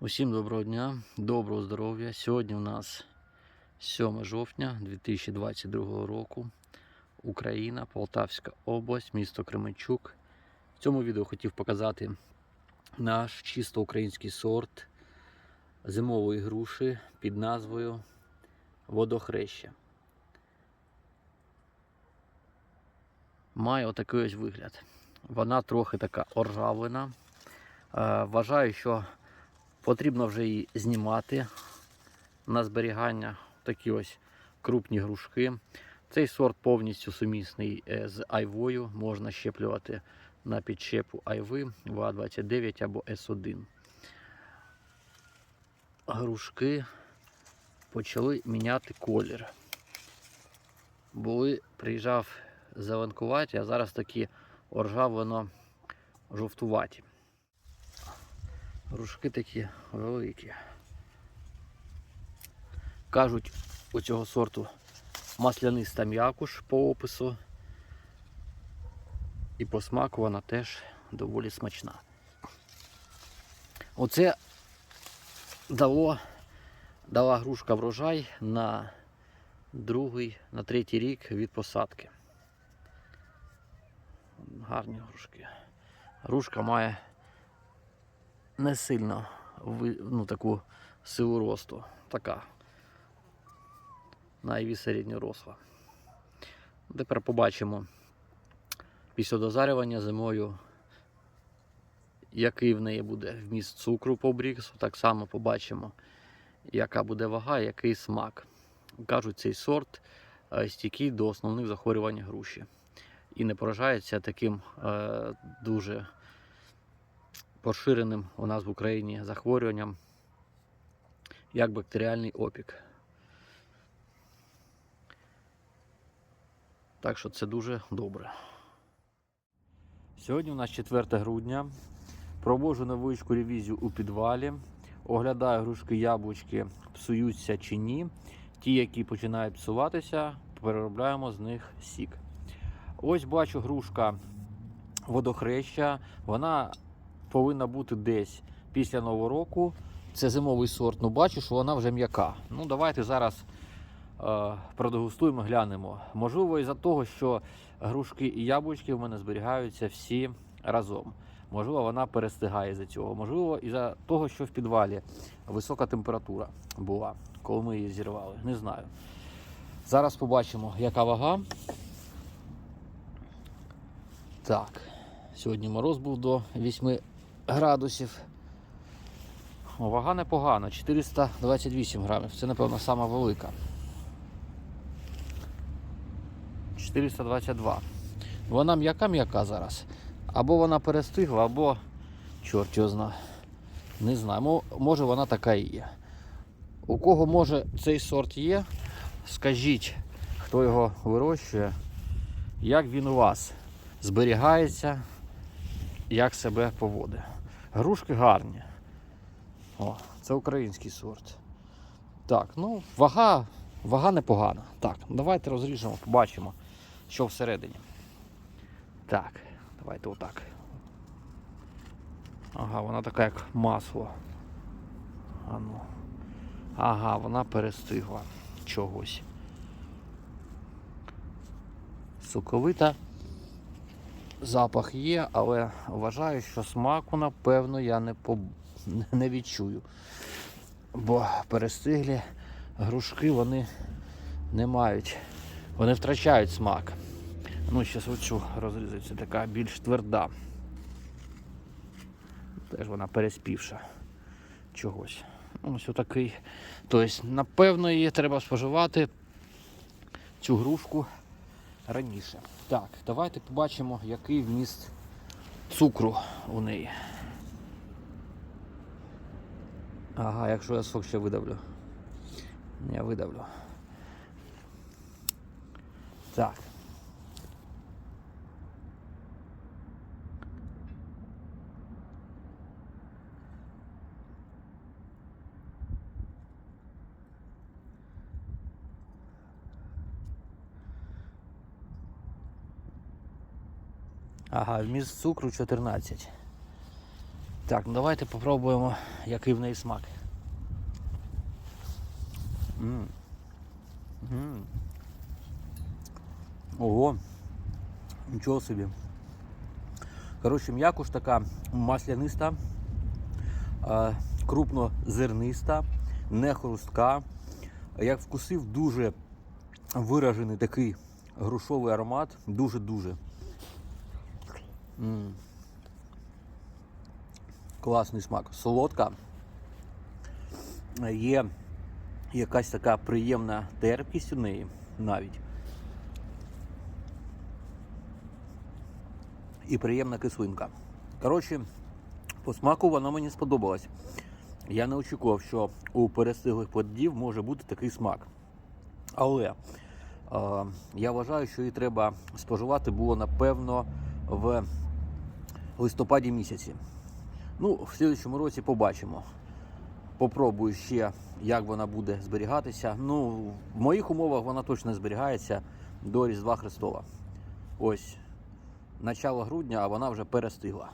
Усім доброго дня, доброго здоров'я. Сьогодні у нас 7 жовтня 2022 року. Україна, Полтавська область, місто Кременчук. В цьому відео хотів показати наш чисто український сорт зимової груші під назвою Водохреща. Має отакий ось вигляд. Вона трохи така оржавлена. Е, Вважаю, що Потрібно вже її знімати на зберігання. Такі ось крупні грушки. Цей сорт повністю сумісний е, з айвою. Можна щеплювати на підщепу айви ВА-29 або С1. Грушки почали міняти колір. Були, приїжджав зеленкуваті, а зараз такі оржавлено жовтуваті. Грушки такі великі. Кажуть, у цього сорту масляниста м'якуш по опису. І по смаку вона теж доволі смачна. Оце дало, дала грушка врожай на другий, на третій рік від посадки. Гарні грушки. Грушка має не сильно ну, таку силу росту. Така. Найві середньоросла. Тепер побачимо після дозарювання зимою, який в неї буде вміст цукру по бріксу. Так само побачимо, яка буде вага, який смак. Кажуть, цей сорт е, стійкий до основних захворювань груші. І не поражається таким е, дуже поширеним у нас в Україні захворюванням, як бактеріальний опік. Так що це дуже добре. Сьогодні у нас 4 грудня. Проводжу невеличку ревізію у підвалі. Оглядаю грушки яблучки, псуються чи ні. Ті, які починають псуватися, переробляємо з них сік. Ось бачу грушка водохреща. Вона повинна бути десь після Нового року. Це зимовий сорт. Ну бачу, що вона вже м'яка. Ну давайте зараз е, продегустуємо, глянемо. Можливо, із-за того, що грушки і яблучки в мене зберігаються всі разом. Можливо, вона перестигає за цього. Можливо, із-за того, що в підвалі висока температура була, коли ми її зірвали. Не знаю. Зараз побачимо, яка вага. Так, сьогодні мороз був до 8 градусів. О, вага непогана, 428 грамів. Це, напевно, сама велика. 422. Вона м'яка-м'яка зараз. Або вона перестигла, або чорт його зна. Не знаю. Може вона така і є. У кого може цей сорт є, скажіть, хто його вирощує, як він у вас зберігається, як себе поводить. Грушки гарні. О, це український сорт. Так, ну, вага, вага непогана. Так, давайте розріжемо, побачимо, що всередині. Так, давайте отак. Ага, вона така як масло. А ну. Ага, вона перестигла чогось. Соковита. Запах є, але вважаю, що смаку, напевно, я не, поб... не відчую. Бо перестиглі грушки вони не мають, вони втрачають смак. Ну, зараз оцю розрізати, це така більш тверда. Теж вона переспівша чогось. Ну, Ось отакий. Тобто, напевно, її треба споживати цю грушку раніше. Так, давайте побачимо, який вміст цукру у неї. Ага, якщо я сок ще видавлю. Я видавлю. Так. Ага, вміст цукру 14. Так, ну давайте попробуємо, який в неї смак. м м Ого, нічого собі. Коротше, м'якуш така масляниста, е, крупнозерниста, не хрустка. Як вкусив, дуже виражений такий грушовий аромат. Дуже-дуже. М. Класний смак. Солодка. Є якась така приємна терпкість у неї навіть. І приємна кислинка. Коротше, по смаку вона мені сподобалась. Я не очікував, що у перестиглих плодів може бути такий смак. Але е, я вважаю, що її треба споживати було напевно листопаді місяці. Ну, в слідчому році побачимо. Попробую ще, як вона буде зберігатися. Ну, в моїх умовах вона точно зберігається до Різдва Христова. Ось, начало грудня, а вона вже перестигла.